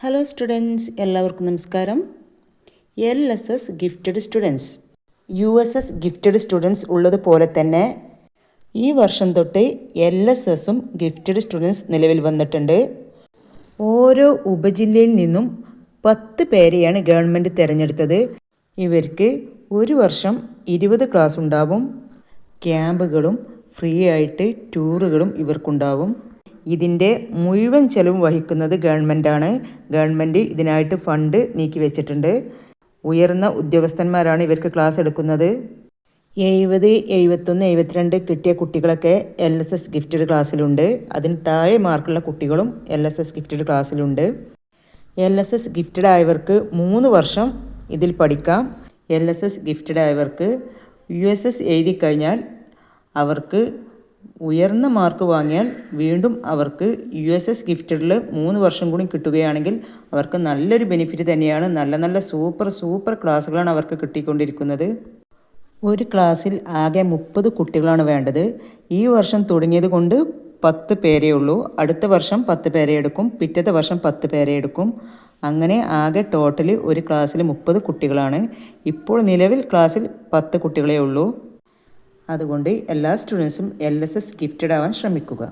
Hello students എല്ലാവർക്കും നമസ്കാരം. L S S gifted students U S S gifted students ഉള്ളതുപോലെ തന്നെ ഈ വർഷം തൊട്ട് എൽ എസ് എസും ഗിഫ്റ്റഡ് സ്റ്റുഡൻസ് നിലവിൽ വന്നിട്ടുണ്ട്. ഓരോ ഉപജില്ലയിൽ നിന്നും പത്ത് പേരെയാണ് ഗവൺമെന്റ് തിരഞ്ഞെടുത്തത്. ഇവർക്ക് ഒരു വർഷം ഇരുപത് ക്ലാസ് ഉണ്ടാവും. ക്യാമ്പുകളും ഫ്രീ ആയിട്ട് ടൂറുകളും ഇവർക്കുണ്ടാവും. ഇതിന്റെ മുഴുവൻ ചെലവും വഹിക്കുന്നത് ഗവൺമെന്റാണ്. ഗവൺമെന്റ് ഇതിനായിട്ട് ഫണ്ട് നീക്കി വെച്ചിട്ടുണ്ട്. ഉയർന്ന ഉദ്യോഗസ്ഥന്മാരാണ് ഇവർക്ക് ക്ലാസ് എടുക്കുന്നത്. എഴുപത് എഴുപത്തൊന്ന് എഴുപത്തിരണ്ട് കിട്ടിയ കുട്ടികളൊക്കെ എൽ എസ് എസ് ഗിഫ്റ്റഡ് ക്ലാസ്സിലുണ്ട്. അതിന് താഴെ മാർക്കുള്ള കുട്ടികളും എൽ എസ് എസ് ഗിഫ്റ്റഡ് ക്ലാസ്സിലുണ്ട്. എൽ എസ് എസ് ഗിഫ്റ്റഡ് ആയവർക്ക് മൂന്ന് വർഷം ഇതിൽ പഠിക്കാം. എൽ എസ് എസ് ഗിഫ്റ്റഡ് ആയവർക്ക് യു എസ് എസ് എഴുതി കഴിഞ്ഞാൽ അവർക്ക് ഉയർന്ന മാർക്ക് വാങ്ങിയാൽ വീണ്ടും അവർക്ക് യു എസ് എസ് ഗിഫ്റ്റഡിൽ മൂന്ന് വർഷം കൂടി കിട്ടുകയാണെങ്കിൽ അവർക്ക് നല്ലൊരു ബെനിഫിറ്റ് തന്നെയാണ്. നല്ല നല്ല സൂപ്പർ സൂപ്പർ ക്ലാസ്സുകളാണ് അവർക്ക് കിട്ടിക്കൊണ്ടിരിക്കുന്നത്. ഒരു ക്ലാസ്സിൽ ആകെ മുപ്പത് കുട്ടികളാണ് വേണ്ടത്. ഈ വർഷം തുടങ്ങിയത് കൊണ്ട് പത്ത് പേരേ ഉള്ളൂ. അടുത്ത വർഷം പത്ത് പേരെ എടുക്കും. പിറ്റത്തെ വർഷം പത്ത് പേരെ എടുക്കും. അങ്ങനെ ആകെ ടോട്ടൽ ഒരു ക്ലാസ്സിൽ മുപ്പത് കുട്ടികളാണ്. ഇപ്പോൾ നിലവിൽ ക്ലാസ്സിൽ പത്ത് കുട്ടികളേ ഉള്ളൂ. അതുകൊണ്ട് എല്ലാ സ്റ്റുഡൻസും എൽ എസ് എസ് ഗിഫ്റ്റഡ് ആവാൻ ശ്രമിക്കുക.